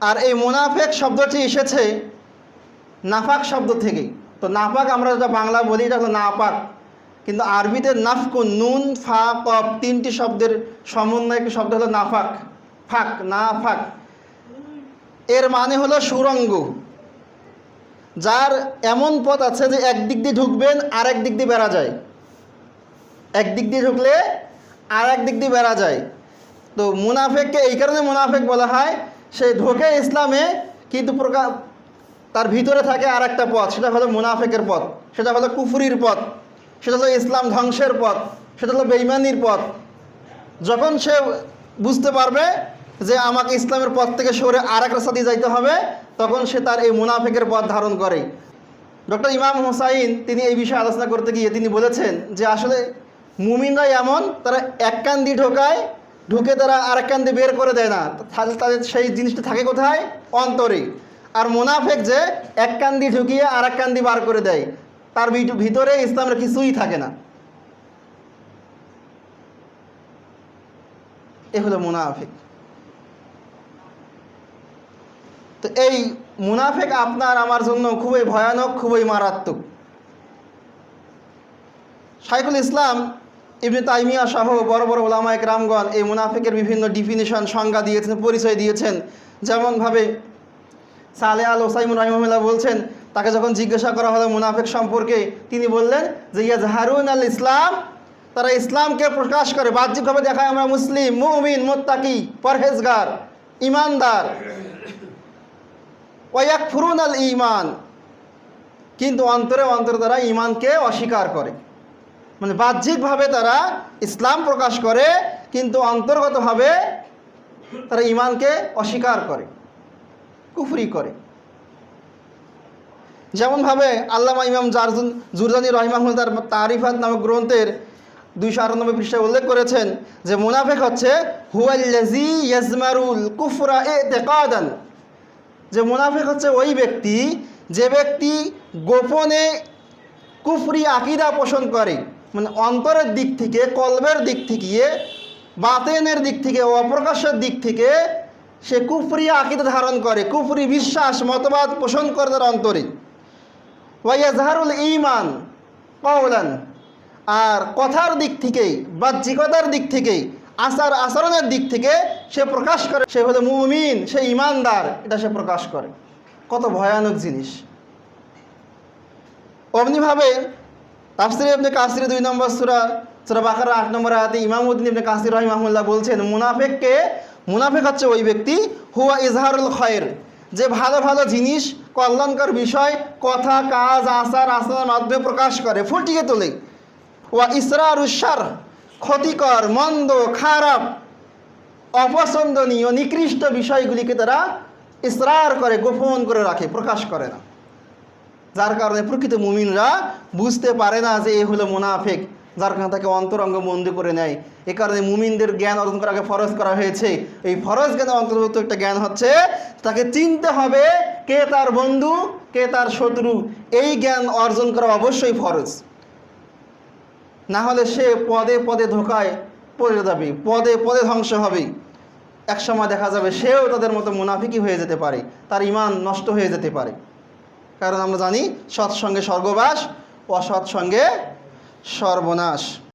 আর এই মুনাফেক শব্দটি এসেছে নাফাক শব্দ থেকে। তো নাফাক আমরা যেটা বাংলা বলি, এটা হলো নাপাক। কিন্তু আরবিতে নাফকুন নুন, ফা, কফ তিনটি শব্দের সমন্বয় একটি শব্দ হলো নাফাক। ফাক, না ফাক। এর মানে হলো সুরঙ্গ, যার এমন পথ আছে যে একদিক দিয়ে ঢুকবেন আর দিক দিয়ে বেড়া যায়। একদিক দিয়ে ঢুকলে আর দিক দিয়ে বেড়া যায়। তো মুনাফেককে এই কারণে মুনাফেক বলা হয় সে ঢোকে ইসলামে, কিন্তু প্রকার তার ভিতরে থাকে আর একটা পথ, সেটা হলো মুনাফেকের পথ, সেটা হলো কুফুরির পথ, সেটা হলো ইসলাম ধ্বংসের পথ, সেটা হলো বেইমানির পথ। যখন সে বুঝতে পারবে যে আমাকে ইসলামের পথ থেকে সরে আর এক রাস্তা দিয়ে যাইতে হবে, তখন সে তার এই মুনাফেকের পথ ধারণ করে। ডক্টর ইমাম হোসাইন, তিনি এই বিষয়ে আলোচনা করতে গিয়ে তিনি বলেছেন যে আসলে মুমিনরা এমন, তারা এক কান দিয়ে ঢোকায় ঢুকে তারা আর এক কান বের করে দেয় না। তাদের সেই জিনিসটা থাকে কোথায়? অন্তরে। আর মুনাফেক যে এক কান্দি ঢুকিয়ে আর এক কান দিয়ে বার করে দেয়, তার ভিত- ভিতরে ইসলামের কিছুই থাকে না। এ হলো মুনাফিক। তো এই মুনাফেক আপনার আমার জন্য খুবই ভয়ানক, খুবই মারাত্মক। শাইখুল ইসলাম ইবনে তাইমিয়া সহ বড় বড় ওলামায়ক রামগণ এই মুনাফিকের বিভিন্ন ডিফিনিশন সংজ্ঞা দিয়েছেন, পরিচয় দিয়েছেন। যেমনভাবে সালে আল ওসাইমুর রহিমুল্লাহ বলছেন, তাকে যখন জিজ্ঞাসা করা হলো মুনাফেক সম্পর্কে, তিনি বললেন যে ইয়াজ হারুন আল ইসলাম, তারা ইসলামকে প্রকাশ করে, বাহ্যিকভাবে দেখায় আমরা মুসলিম, মুমিন, মোত্তাকি, পরহেজগার, ইমানদার। ওয়াক ফুরুন আল ইমান কিন্তু অন্তরে অন্তরে তারা ইমানকে অস্বীকার করে। মানে বাহ্যিকভাবে তারা ইসলাম প্রকাশ করে, কিন্তু অন্তর্গতভাবে তারা ইমানকে অস্বীকার করে, কুফরি করে। যেমনভাবে আল্লামা ইমাম জারজুন জুরজানি রহিমাহুল তার তারিফাত নামক গ্রন্থের দুইশো আটানব্বই পৃষ্ঠায় উল্লেখ করেছেন যে মুনাফেক হচ্ছে হুয়াল্লাজি ইয়াজমারুল কুফরা এ তেকাদান যে মুনাফেক হচ্ছে ওই ব্যক্তি, যে ব্যক্তি গোপনে কুফরি আকিদা পোষণ করে। মানে অন্তরের দিক থেকে, কলবের দিক থেকে, বাতেনের দিক থেকে, অপ্রকাশের দিক থেকে সে কুফরি আকিদা ধারণ করে, কুফরি বিশ্বাস, মতবাদ পোষণ করে তার অন্তরে। ওয়াইয়াজহারুল ইমান কওলান, আর কথার দিক থেকেই বাহ্যিকতার দিক থেকেই আচার আচরণের দিক থেকে সে প্রকাশ করে, সে হলো মুমিন, সে ইমানদার এটা সে প্রকাশ করে। কত ভয়ানক জিনিস। অমনিভাবে তাফসির ইবনে কাসির দুই নম্বর সুরা সুরা বাকার আট নম্বর আয়াতে ইমামউদ্দিন ইবনে কাসির রহিমাহুল্লাহ বলছেন, মুনাফেককে, মুনাফেক হচ্ছে ওই ব্যক্তি, হুয়া ইজহারুল খয়ের, যে ভালো ভালো জিনিস, কল্যাণকর বিষয়, কথা, কাজ, আচার, আচরণের মাধ্যমে প্রকাশ করে, ফুটিয়ে তোলে। ওয়া ইসরার উসার ক্ষতিকর, মন্দ, খারাপ, অপছন্দনীয়, নিকৃষ্ট বিষয়গুলিকে তারা ইসরার করে, গোপন করে রাখে, প্রকাশ করে না। যার কারণে প্রকৃত মুমিনরা বুঝতে পারে না যে এ হলো মুনাফেক, যার কারণে তাকে অন্তরঙ্গ বন্দি করে নেয়। এ কারণে মুমিনদের জ্ঞান অর্জন করাকে ফরজ করা হয়েছে। এই ফরজ জ্ঞানের অন্তর্ভুক্ত একটা জ্ঞান হচ্ছে, তাকে চিনতে হবে কে তার বন্ধু, কে তার শত্রু। এই জ্ঞান অর্জন করা অবশ্যই ফরজ। না হলে সে পদে পদে ধোকায় পড়ে যাবে, পদে পদে ধ্বংস হবে। একসময় দেখা যাবে সেও তাদের মতো মুনাফিকই হয়ে যেতে পারে, তার ইমান নষ্ট হয়ে যেতে পারে। কারণ আমরা জানি সৎসঙ্গে স্বর্গবাস অসৎসঙ্গে সর্বনাশ।